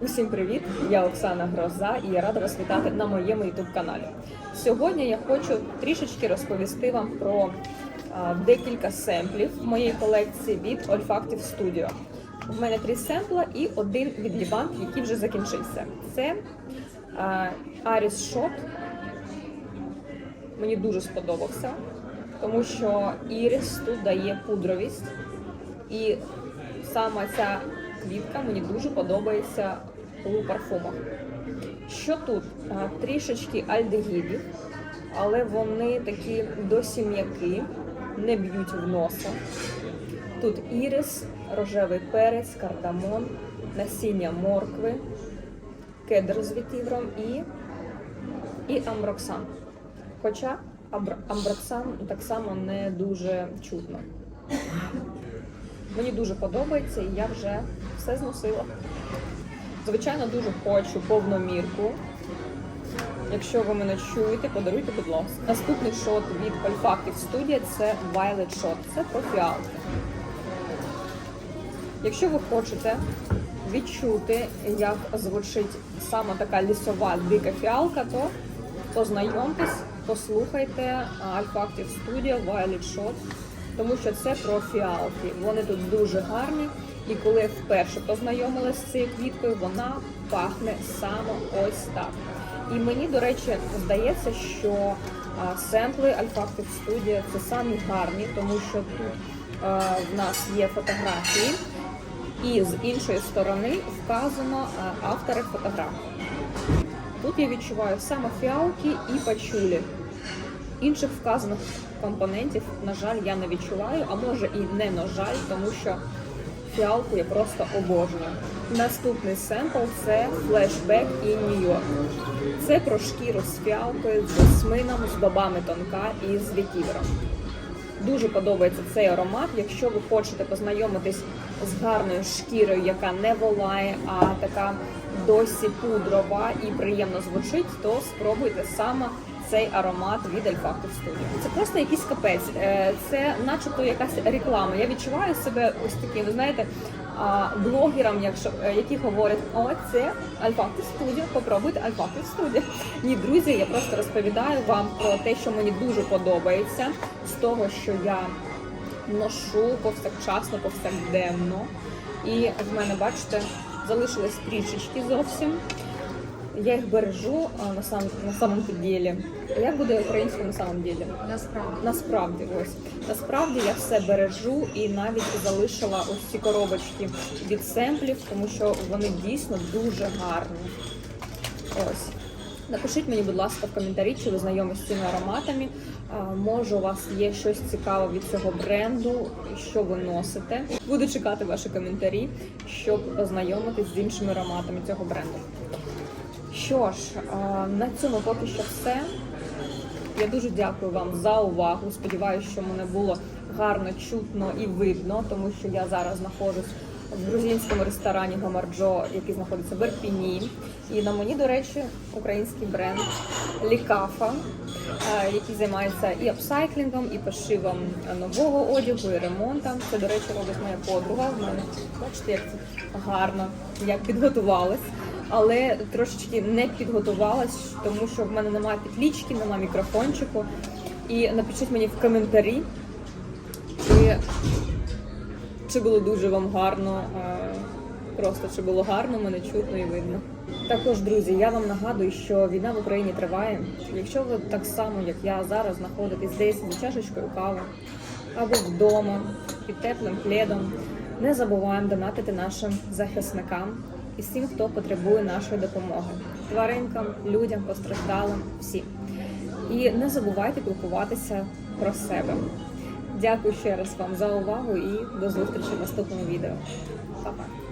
Усім привіт! Я Оксана Гроза і я рада вас вітати на моєму youtube каналі. Сьогодні я хочу трішечки розповісти вам про а, декілька семплів моєї колекції від Olfactive Studio. У мене три семпла і один від Лівант, який вже закінчився. Це а, Aris Shot. Мені дуже сподобався, тому що ірис тут дає пудровість. І саме ця квітка мені дуже подобається у парфумах. Що тут? Трішечки альдегідів, але вони такі досі м'які, не б'ють в носа. Тут ірис, рожевий перець, кардамон, насіння моркви, кедр з вітівром і, і амброксан. Хоча амброксан так само не дуже чутно. Мені дуже подобається і я вже все зносила. Звичайно, дуже хочу повномірку. Якщо ви мене чуєте, подаруйте, будь ласка. Наступний шот від Olfactive Studio це Violet Shot. Це про фіалки. Якщо ви хочете відчути, як звучить саме така лісова дика фіалка, то познайомтесь, послухайте Olfactive Studio Violet Shot, тому що це про фіалки. Вони тут дуже гарні. І коли я вперше познайомилася з цією квіткою, вона пахне саме ось так. І мені, до речі, здається, що семпли Olfactive Studio це самі гарні, тому що тут в нас є фотографії, і з іншої сторони вказано автори фотографій. Тут я відчуваю саме фіалки і пачулі. Інших вказаних компонентів, на жаль, я не відчуваю, а може і не на жаль, тому що фіалку я просто обожнюю. Наступний семпл це in New York. Це про шкіру з фіалкою, з жасмином, з бобами тонка і з вітівером. Дуже подобається цей аромат. Якщо ви хочете познайомитись з гарною шкірою, яка не волає, а така досі пудрова і приємно звучить, то спробуйте саме цей аромат від Olfactive Studio. Це просто якийсь капець. Е, Це начебто якась реклама. Я відчуваю себе ось таким, ви знаєте, блогерам, якщо е, які говорять, о, це Olfactive Studio, попробуйте Olfactive Studio. Ні, друзі, я просто розповідаю вам про те, що мені дуже подобається з того, що я ношу повсякчасно, повсякденно. І в мене, бачите, залишилось трішечки зовсім. Я їх бережу а, на сам на самом ділі. Як буде українською на самом ділі? Насправді. Насправді, ось насправді я все бережу і навіть залишила ось ці коробочки від семплів, тому що вони дійсно дуже гарні. Ось. Напишіть мені, будь ласка, в коментарі, чи ви знайомі з цими ароматами. Може, у вас є щось цікаве від цього бренду, що ви носите. Буду чекати ваші коментарі, щоб познайомитись з іншими ароматами цього бренду. Що ж, на цьому поки що все. Я дуже дякую вам за увагу. Сподіваюся, що мене було гарно чутно і видно, тому що я зараз знаходжусь в грузинському ресторані Гомарджо, який знаходиться в Ірпіні. І на мені, до речі, український бренд Лікафа, е, який займається і апсайклінгом, і пошивом нового одягу, і ремонтом. Це, до речі, робить моя подруга. В мене бачите, як це гарно, як підготувалась. Але трошечки не підготувалась, тому що в мене немає петлічки, немає мікрофончику. І напишіть мені в коментарі, чи, чи було дуже вам гарно, е, просто чи було гарно, мене чутно і видно. Також, друзі, я вам нагадую, що війна в Україні триває. Якщо ви так само, як я зараз, знаходитесь десь за чашечкою кави або вдома під теплим пледом, не забуваємо донатити нашим захисникам і всім, хто потребує нашої допомоги, тваринкам, людям, постраждалим, всім. І не забувайте піклуватися про себе. Дякую ще раз вам за увагу і до зустрічі в наступному відео. Па-па!